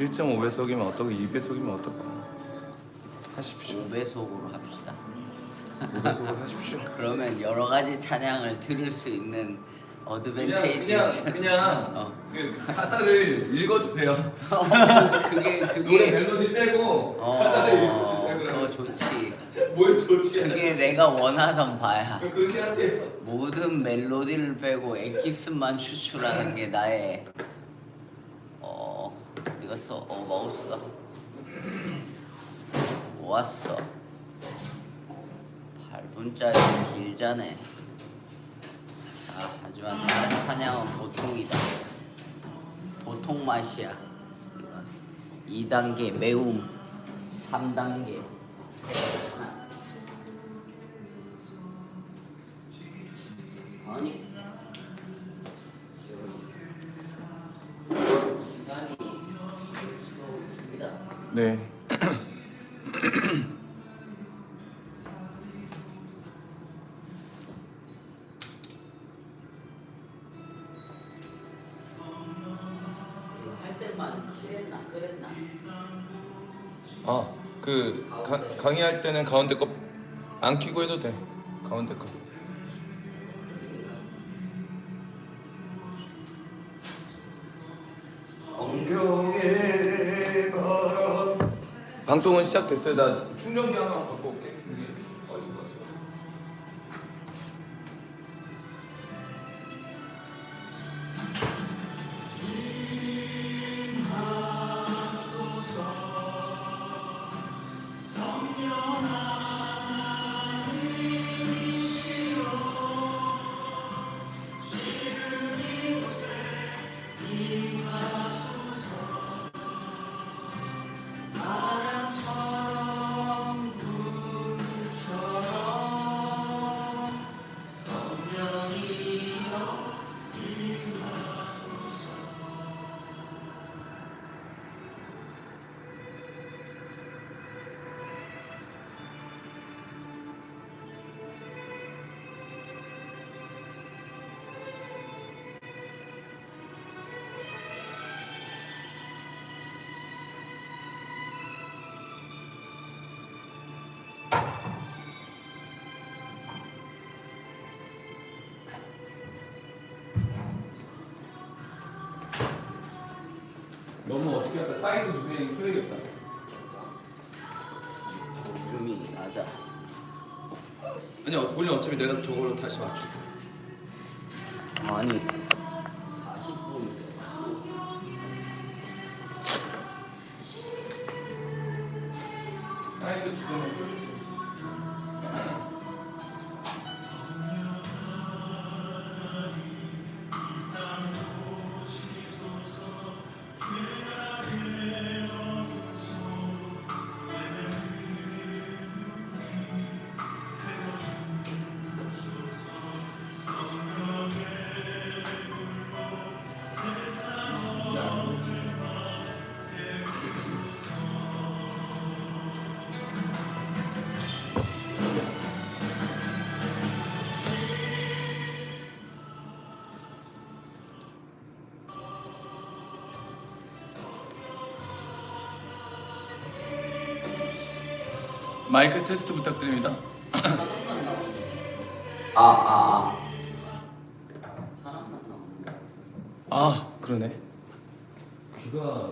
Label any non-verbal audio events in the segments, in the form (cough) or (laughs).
1.5배속이면 어떻고 2배속이면 어떻고 하십시오 5배속으로 합시다. 5배속을 하십시오 (laughs) 그러면 여러 가지 찬양을 들을 수 있는 그냥 어드밴테이지. 그냥 그냥 어. 그 가사를 읽어주세요. (laughs) 어, 그게 노래 그게 멜로디 빼고 가사를 어, 읽어주세요. 더 그럼 좋지. 뭘 좋지? 그게 내가 원하던 바야. 그렇게 하세요. 모든 멜로디를 빼고 엑기스만 추출하는 게 나의 어 이거써 어 마우스가 모았어. 8분짜리 길자네. 자, 하지만 다른 사냥은 보통이다. 보통 맛이야. 2단계 매움 3단계 할 때는 가운데 거안 키고 해도 돼. 가운데 거. 방송은 시작됐어요. 나 충전기 하나 갖고 올게. 사이드 주행 켜야겠다. 볼륨이 낮아. 아니 어, 원래 어차피 내가 저걸로 다시 맞춰. 아니 40분 사이드 주행을 켜주세요. 마이크 테스트 부탁드립니다. (laughs) 아, 아, 아. 아 그러네. 귀가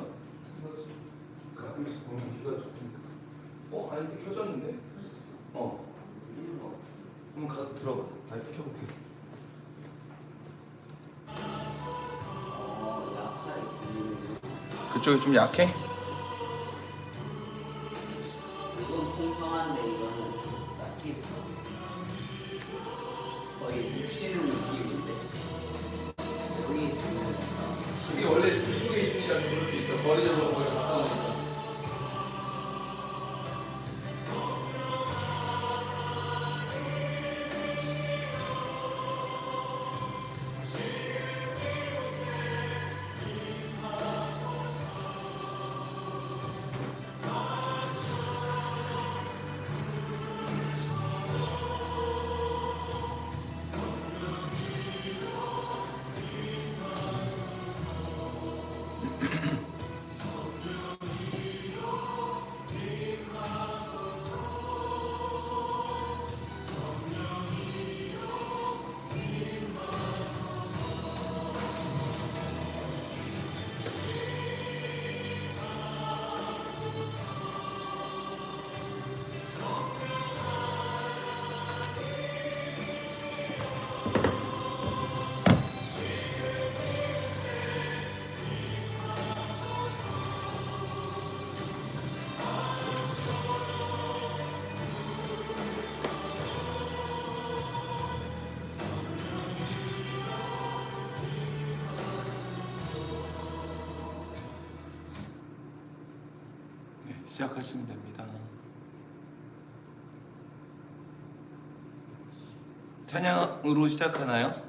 가끔씩 보면 귀가 좋으니까. 어 아닌데 켜졌는데? 어. 한번 가서 들어봐. 다시 켜볼게. 어, 그쪽이 좀 약해? 시작하시면 됩니다. 찬양으로 시작하나요?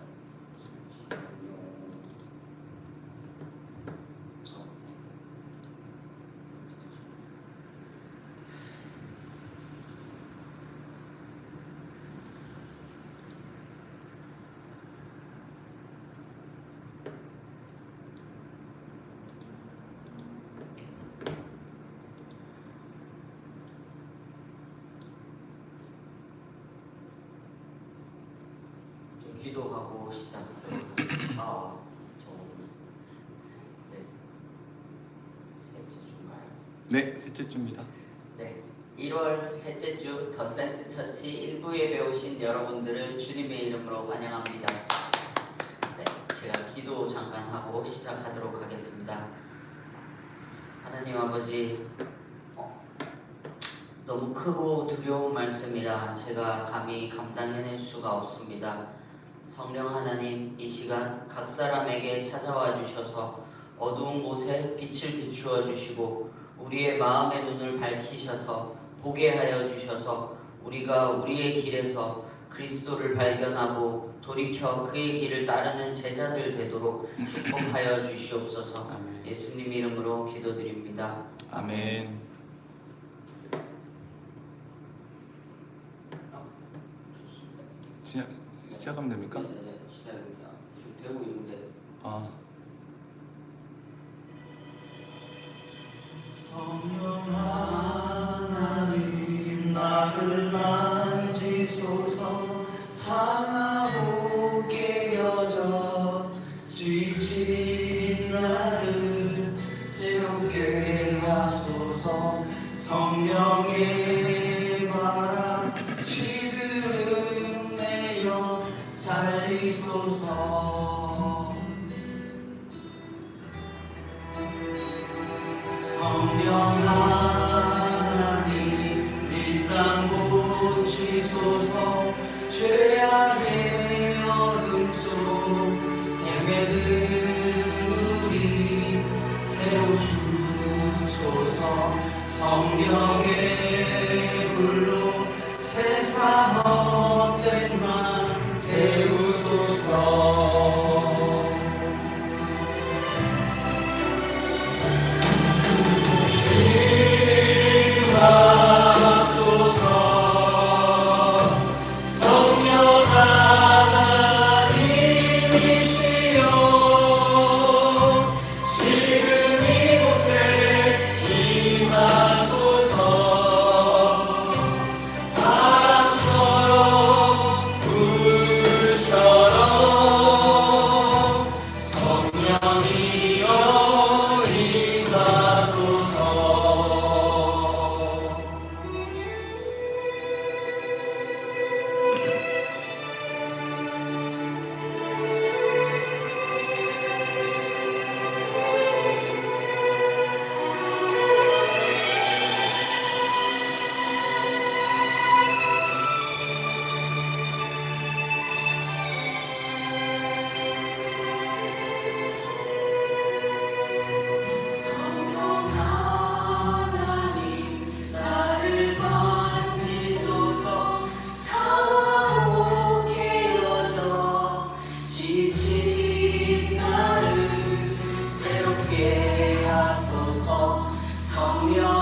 좀 기도하고 시작하도록. 아, 저 네. 셋째 주인가요? 네, 셋째 주입니다. 네. 1월 셋째 주 더센트 처치 1부에 배우신 여러분들을 주님의 이름으로 환영합니다. 네, 제가 기도 잠깐 하고 시작하도록 하겠습니다. 하나님 아버지, 어, 너무 크고 두려운 말씀이라 제가 감히 감당해낼 수가 없습니다. 성령 하나님, 이 시간 각 사람에게 찾아와 주셔서 어두운 곳에 빛을 비추어 주시고 우리의 마음의 눈을 밝히셔서 보게 하여 주셔서 우리가 우리의 길에서 그리스도를 발견하고 돌이켜 그의 길을 따르는 제자들 되도록 축복하여 주시옵소서. 아멘. 예수님 이름으로 기도드립니다. 아멘. 좋습니다. 시작, 시작하면 됩니까? 네네네 시작입니다. 지금 되고 있는데 아, 주소서 성령의 불로 세상 헛 하소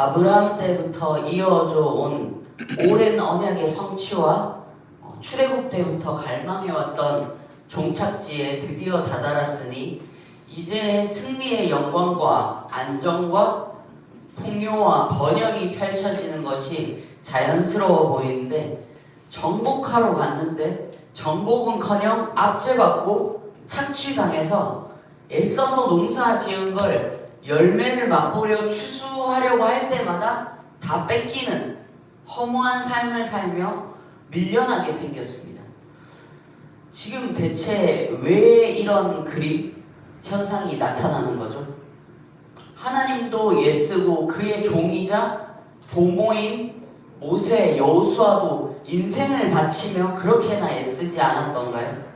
아브라함 때부터 이어져 온 오랜 언약의 성취와 어, 출애굽 때부터 갈망해왔던 종착지에 드디어 다다랐으니 이제 승리의 영광과 안정과 풍요와 번영이 펼쳐지는 것이 자연스러워 보이는데 정복하러 갔는데 정복은커녕 압제받고 착취당해서 애써서 농사 지은 걸 열매를 맛보려 추수하려고 할 때마다 다 뺏기는 허무한 삶을 살며 밀려나게 생겼습니다. 지금 대체 왜 이런 그림 현상이 나타나는 거죠? 하나님도 애쓰고 그의 종이자 보모인 모세 여호수아도 인생을 바치며 그렇게나 애쓰지 않았던가요?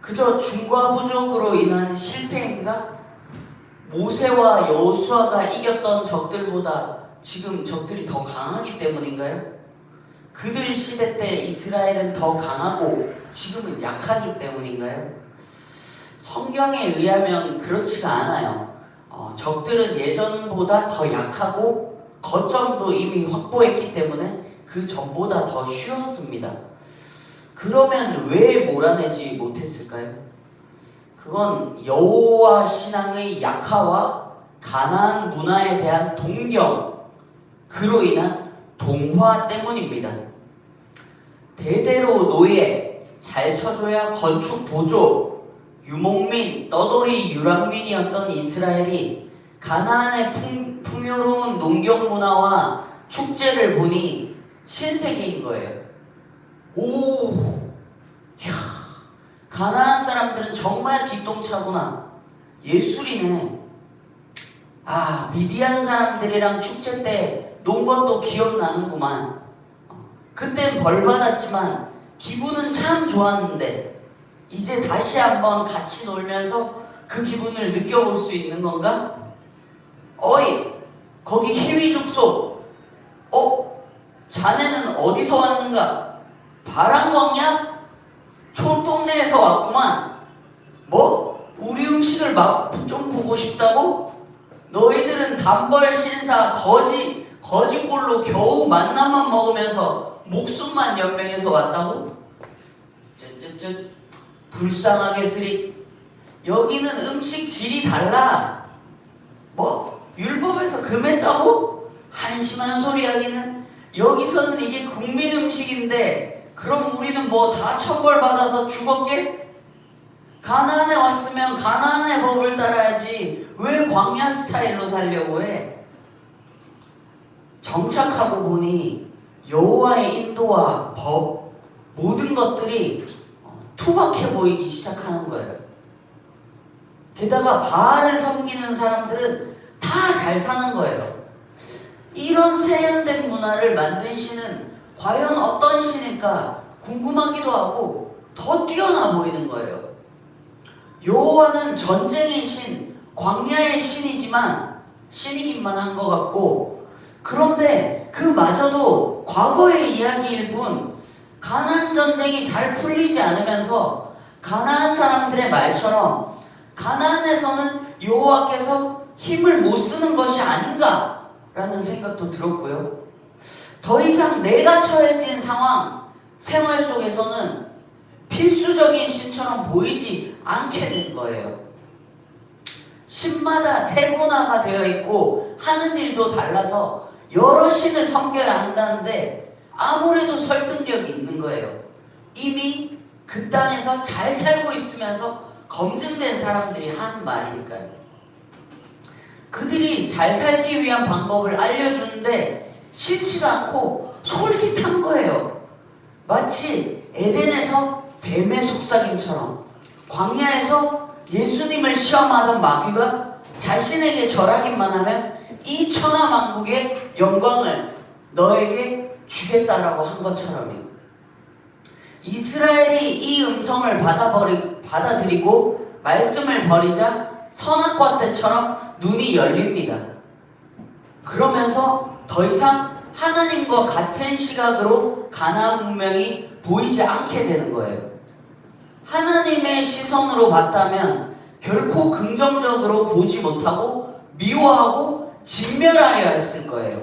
그저 중과 부족으로 인한 실패인가? 모세와 여호수아가 이겼던 적들보다 지금 적들이 더 강하기 때문인가요? 그들 시대 때 이스라엘은 더 강하고 지금은 약하기 때문인가요? 성경에 의하면 그렇지가 않아요. 어, 적들은 예전보다 더 약하고 거점도 이미 확보했기 때문에 그 전보다 더 쉬웠습니다. 그러면 왜 몰아내지 못했을까요? 그건 여호와 신앙의 약화와 가나안 문화에 대한 동경 그로 인한 동화 때문입니다. 대대로 노예 잘 쳐줘야 건축 보조 유목민 떠돌이 유랑민이었던 이스라엘이 가나안의 풍, 풍요로운 농경 문화와 축제를 보니 신세계인 거예요. 오, 야, 가나안 사람들은 정말 기똥차구나. 예술이네. 아, 미디안 사람들이랑 축제 때 논 것도 기억나는구만. 어, 그땐 벌 받았지만 기분은 참 좋았는데 이제 다시 한번 같이 놀면서 그 기분을 느껴볼 수 있는 건가? 어이, 거기 희위 족속. 어, 자네는 어디서 왔는가? 바람광야? 촌 동네에서 왔구만. 뭐? 우리 음식을 맛 좀 보고 싶다고? 너희들은 단벌 신사 거지 거짓골로 겨우 만남만 먹으면서 목숨만 연명해서 왔다고? 쯧쯧쯧 불쌍하게 쓰리 여기는 음식 질이 달라 뭐 율법에서 금했다고? 한심한 소리 하기는 여기서는 이게 국민 음식인데 그럼 우리는 뭐다 처벌받아서 죽었게? 가나안에 왔으면 가나안의 법을 따라야지 왜 광야 스타일로 살려고 해? 정착하고 보니 여호와의 인도와 법 모든 것들이 어, 투박해 보이기 시작하는 거예요. 게다가 바알을 섬기는 사람들은 다 잘 사는 거예요. 이런 세련된 문화를 신은 과연 어떤 신일까 궁금하기도 하고 더 뛰어나 보이는 거예요. 여호와는 전쟁의 신, 광야의 신이지만 신이기만 한 것 같고 그런데 그마저도 과거의 이야기일 뿐 가나안 전쟁이 잘 풀리지 않으면서 가나안 사람들의 말처럼 가나안에서는 여호와께서 힘을 못 쓰는 것이 아닌가라는 생각도 들었고요. 더 이상 내가 처해진 상황, 생활 속에서는 필수적인 신처럼 보이지 않게 된 거예요. 신마다 세분화가 되어 있고 하는 일도 달라서 여러 신을 섬겨야 한다는데 아무래도 설득력이 있는 거예요. 이미 그 땅에서 잘 살고 있으면서 검증된 사람들이 하는 말이니까요. 그들이 잘 살기 위한 방법을 알려주는데 싫지가 않고 솔깃한 거예요. 마치 에덴에서 뱀의 속삭임처럼 광야에서 예수님을 시험하던 마귀가 자신에게 절하기만 하면 이 천하 만국의 영광을 너에게 주겠다라고 한 것처럼요. 이스라엘이 이 음성을 받아버리, 받아들이고 말씀을 버리자 선악과 때처럼 눈이 열립니다. 그러면서 더 이상 하나님과 같은 시각으로 가나안 문명이 보이지 않게 되는 거예요. 하나님의 시선으로 봤다면 결코 긍정적으로 보지 못하고 미워하고 진멸하려 했을 거예요.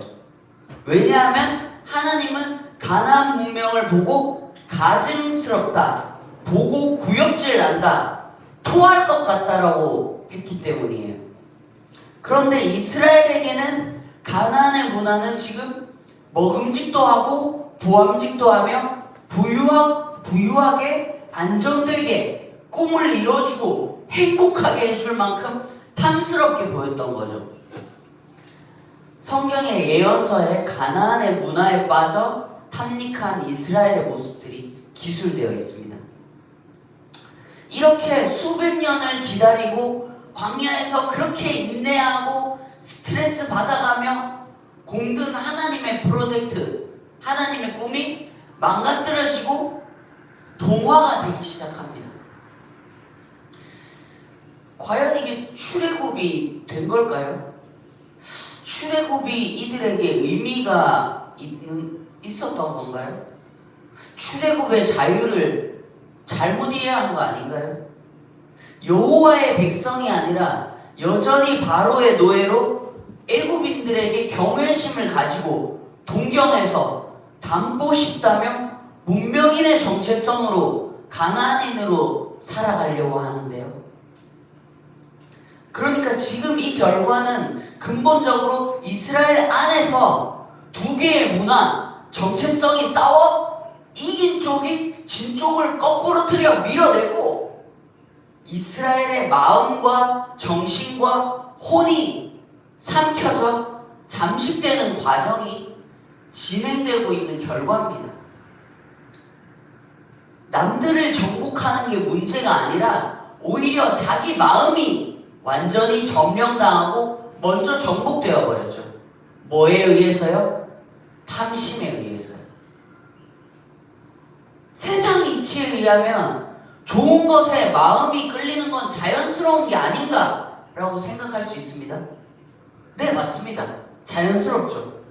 왜냐하면 하나님은 가나안 문명을 보고 가증스럽다, 보고 구역질 난다, 토할 것 같다라고 했기 때문이에요. 그런데 이스라엘에게는 가나안의 문화는 지금 먹음직도 하고 부함직도 하며 부유하, 부유하게 안정되게 꿈을 이뤄주고 행복하게 해줄 만큼 탐스럽게 보였던 거죠. 성경의 예언서에 가나안의 문화에 빠져 탐닉한 이스라엘의 모습들이 기술되어 있습니다. 이렇게 수백 년을 기다리고 광야에서 그렇게 인내하고 스트레스 받아가며 공든 하나님의 프로젝트, 하나님의 꿈이 망가뜨려지고 동화가 되기 시작합니다. 과연 이게 출애굽이 된 걸까요? 출애굽이 이들에게 의미가 있는, 있었던 건가요? 출애굽의 자유를 잘못 이해한 거 아닌가요? 여호와의 백성이 아니라 여전히 바로의 노예로 애굽인들에게 경외심을 가지고 동경해서 담보 싶다며 문명인의 정체성으로 가나안인으로 살아가려고 하는데요. 그러니까 지금 이 결과는 근본적으로 이스라엘 안에서 두 개의 문화, 정체성이 싸워 이긴 쪽이 진 쪽을 거꾸로 틀려 밀어내고 이스라엘의 마음과 정신과 혼이 삼켜져 잠식되는 과정이 진행되고 있는 결과입니다. 남들을 정복하는 게 문제가 아니라 오히려 자기 마음이 완전히 점령당하고 먼저 정복되어 버렸죠. 뭐에 의해서요? 탐심에 의해서요. 세상 이치에 의하면 좋은 것에 마음이 끌리는 건 자연스러운 게 아닌가라고 생각할 수 있습니다. 네, 맞습니다. 자연스럽죠.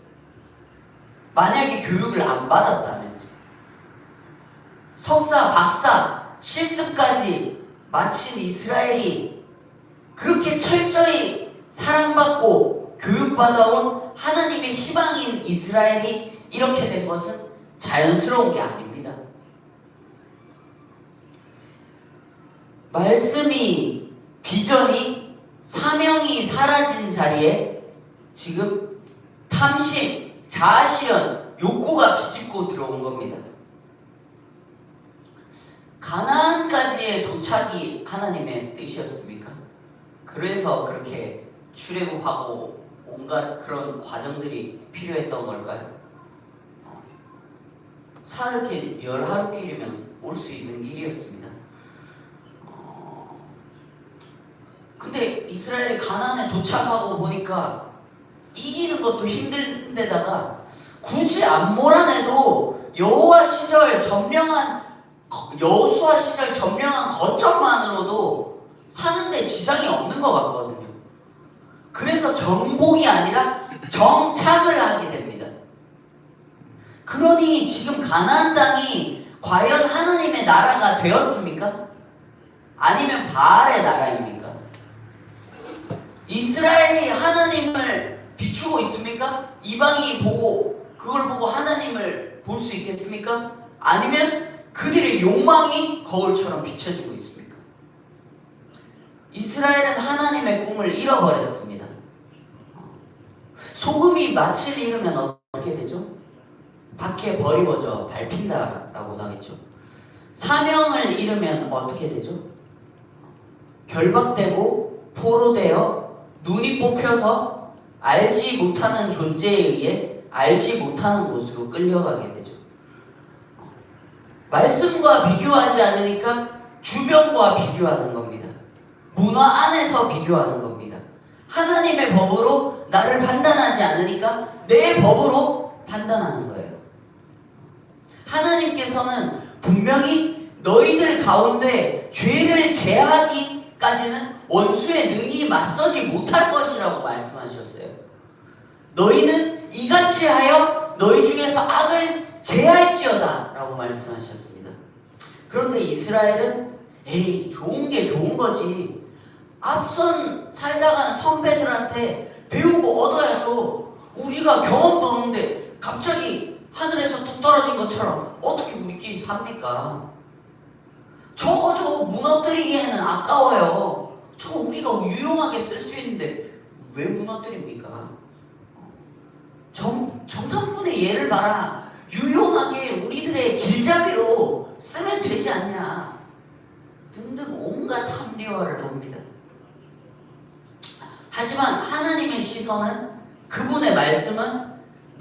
만약에 교육을 안 받았다면 석사, 박사, 실습까지 마친 이스라엘이 그렇게 철저히 사랑받고 교육받아온 하나님의 희망인 이스라엘이 이렇게 된 것은 자연스러운 게 아닙니다. 말씀이 비전이 사명이 사라진 자리에 지금 탐심, 자아실현, 욕구가 비집고 들어온 겁니다. 가나안까지의 도착이 하나님의 뜻이었습니까? 그래서 그렇게 출애굽하고 온갖 그런 과정들이 필요했던 걸까요? 어, 사흘길, 열 하루길이면 올 수 있는 길이었습니다. 어, 근데 이스라엘이 가나안에 도착하고 보니까 이기는 것도 힘든데다가 굳이 안 몰아내도 여호와 시절 점령한 여호수아 시절 점령한 거점만으로도 사는데 지장이 없는 것 같거든요. 그래서 정복이 아니라 정착을 하게 됩니다. 그러니 지금 가나안 땅이 과연 하나님의 나라가 되었습니까? 아니면 바알의 나라입니까? 이스라엘이 하나님을 비추고 있습니까? 이방이 보고 그걸 보고 하나님을 볼 수 있겠습니까? 아니면 그들의 욕망이 거울처럼 비춰지고 있습니까? 이스라엘은 하나님의 꿈을 잃어버렸습니다. 소금이 맛을 잃으면 어떻게 되죠? 밖에 버리워져 밟힌다라고 나겠죠. 사명을 잃으면 어떻게 되죠? 결박되고 포로되어 눈이 뽑혀서 알지 못하는 존재에 의해 알지 못하는 곳으로 끌려가게 되죠. 말씀과 비교하지 않으니까 주변과 비교하는 겁니다. 문화 안에서 비교하는 겁니다. 하나님의 법으로 나를 판단하지 않으니까 내 법으로 판단하는 거예요. 하나님께서는 분명히 너희들 가운데 죄를 제하기까지는 원수의 능히 맞서지 못할 것이라고 말씀하셨어요. 너희는 이같이 하여 너희 중에서 악을 제할지어다 라고 말씀하셨습니다. 그런데 이스라엘은 에이 좋은 게 좋은 거지 앞선 살다가는 선배들한테 배우고 얻어야죠. 우리가 경험도 없는데 갑자기 하늘에서 뚝 떨어진 것처럼 어떻게 우리끼리 삽니까? 저거 저거 무너뜨리기에는 아까워요. 저거 우리가 유용하게 쓸 수 있는데 왜 무너뜨립니까? 정, 정탐꾼의 예를 봐라. 유용하게 우리들의 길잡이로 쓰면 되지 않냐. 등등 온갖 합리화를 합니다. 하지만 하나님의 시선은 그분의 말씀은